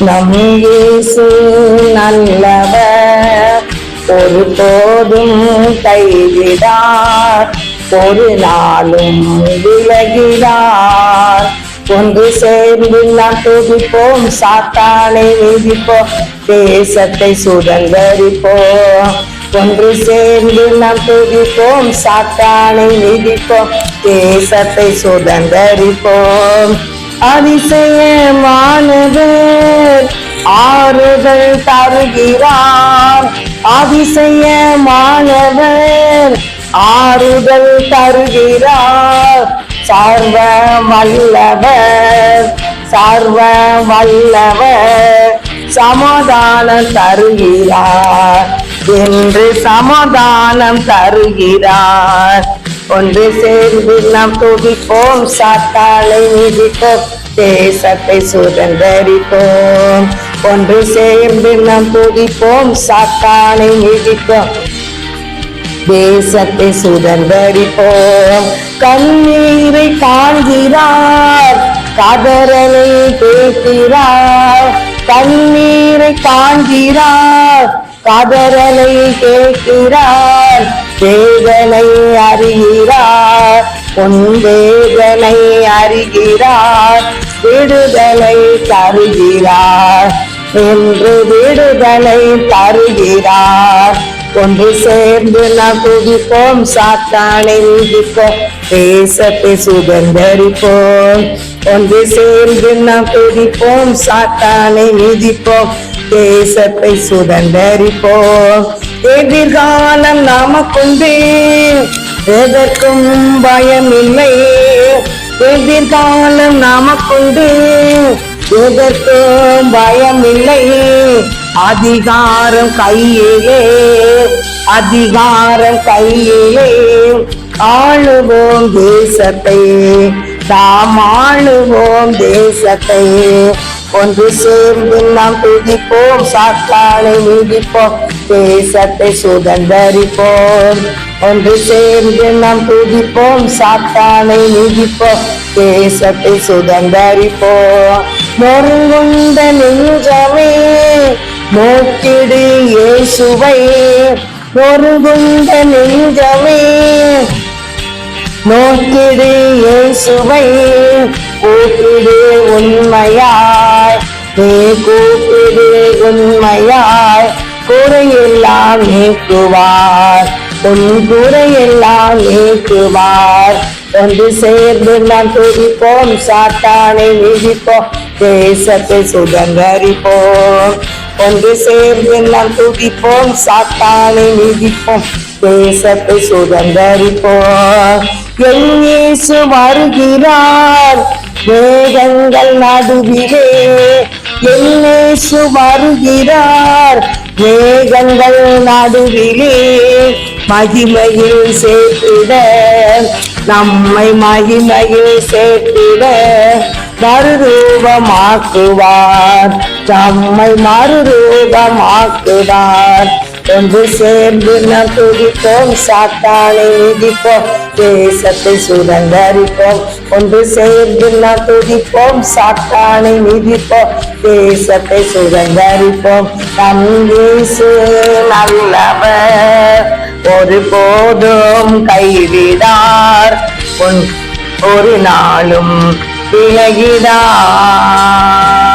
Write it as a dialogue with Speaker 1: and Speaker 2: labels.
Speaker 1: நம் இயேசு நல்லவர். ஒரு போதும் கைவிடார். ஒரு நாளும் விலகிடார் ஒன்று சேர்ந்து நாம் துதிப்போம். சாத்தானை மிதிப்போம் தேசத்தை சுதந்தரிப்போம். ஒன்று சேர்ந்து நாம் துதிப்போம். சாத்தானை மிதிப்போம் தேசத்தை சுதந்தரிப்போம். அதிசயமானவர் தருகிறார். அதிசயமானவர் ஆறுதல் தருகிறார். சர்வ வல்லவர் சர்வ வல்லவர் சமாதானம் தருகிறார். என்று சமாதானம் தருகிறார். ஒன்று சேர்ந்து நாம் துடிப்போம் சாத்தாலை மிதிப்போம். தேசத்தை சுதந்தரிப்போம். ஒன்று சேர்ந்து நாம் துதிப்போம் சாத்தானை மிதிப்போம் தேசத்தை சுதந்தரிப்போம். கண்ணீரை காண்கிறார். கதறலை கேட்கிறார். கண்ணீரை காண்கிறார். கதறலை கேட்கிறார். வேதனை அறிகிறார். உன் வேதனை அறிகிறார். விடுதலை தருகிறார். என்று விடுதலை தருகிறார். ஒன்று சேர்ந்து நாம் துதிப்போம் சாத்தானை நீதிப்போம் தேசத்தை சுதந்தரிப்போம். ஒன்று சேர்ந்து நாம் துதிப்போம் சாத்தானை நீதிப்போம் தேசத்தை சுதந்தரிப்போம். எதிர்காலம் நமக்குண்டு எதற்கும் பயமில்லை. எதிர்காலம் நமக்குண்டு எதற்கும் பயமில்லை. அதிகாரம் கையிலே அதிகாரம் கையிலே. ஆளுவோம் தேசத்தை தாம் ஆளுவோம் தேசத்தை. ஒன்று சேர்ந்து நாம் துதிப்போம் சாத்தானை நீதிப்போம் தேசத்தை சுதந்தரிப்போம். ஒன்று சேர்ந்து நாம் துதிப்போம் சாத்தானை நீதிப்போம் தேசத்தை சுதந்தரிப்போம். மொருங்குண்ட நெஞ்சமே நோக்கிடு இயேசுவை. மொருங்குண்ட நெஞ்சமே நோக்கிடு இயேசுவை. கூப்பிடு உண்மையாய் நீ கூப்பிடு உண்மையாய் குறையெல்லாம் நீக்குவார். உன் குறையெல்லாம் நீக்குவார். ஒன்று சேர்ந்து நாம் துதிப்போம் சாத்தானை மிதிப்போம் தேசத்தை சுதந்தரிப்போம் ஒன்று சேர்ந்து நாம் துதிப்போம் சாத்தானை மிதிப்போம் தேசத்தை சுதந்தரிப்போம் என் இயேசு வருகிறார் வேதங்கள் நடுவிலே. என் வருகிறார் வேகங்கள் நடுவிலே. மகிமையில் சேர்த்திட நம்மை மகிமையில் சேர்த்திட மறுரூபமாக்குவார். நம்மை மறுரூபமாக்குவார். ஒன்று சேர்ந்து நாம் துடிப்போம் சாத்தானை மிதிப்போம் தேசத்தை சுதந்தரிப்போம். ஒன்று சேர்ந்து நாம் துதிப்போம் சாத்தானை மிதிப்போம் தேசத்தை சுதந்தரிப்போம். நம் இயேசு நல்லவர். ஒரு போதும் கைவிடார். ஒரு நாளும் விலகிடார்